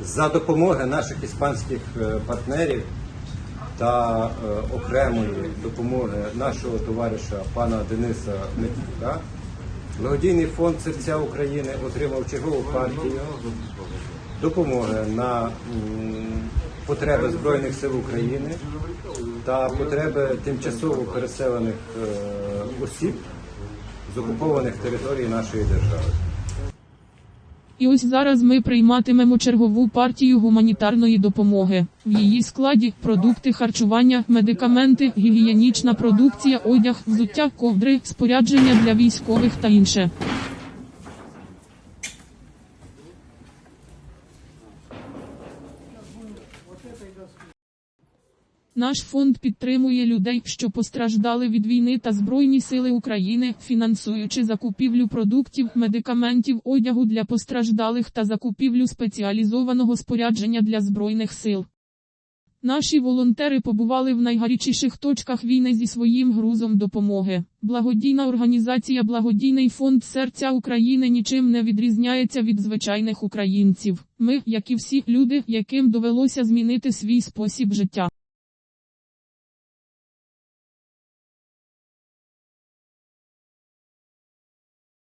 За допомоги наших іспанських е, партнерів та е, окремої допомоги нашого товариша пана Дениса Медведчука, благодійний фонд серця України отримав чергову партію допомоги на потреби Збройних сил України та потреби тимчасово переселених е, осіб з окупованих територій нашої держави. І ось зараз ми прийматимемо чергову партію гуманітарної допомоги. В її складі продукти харчування, медикаменти, гігієнічна продукція, одяг, взуття, ковдри, спорядження для військових та інше. Наш фонд підтримує людей, що постраждали від війни та Збройні сили України, фінансуючи закупівлю продуктів, медикаментів, одягу для постраждалих та закупівлю спеціалізованого спорядження для Збройних сил. Наші волонтери побували в найгарячіших точках війни зі своїм грузом допомоги. Благодійна організація Благодійний фонд серця України нічим не відрізняється від звичайних українців. Ми, як і всі люди, яким довелося змінити свій спосіб життя.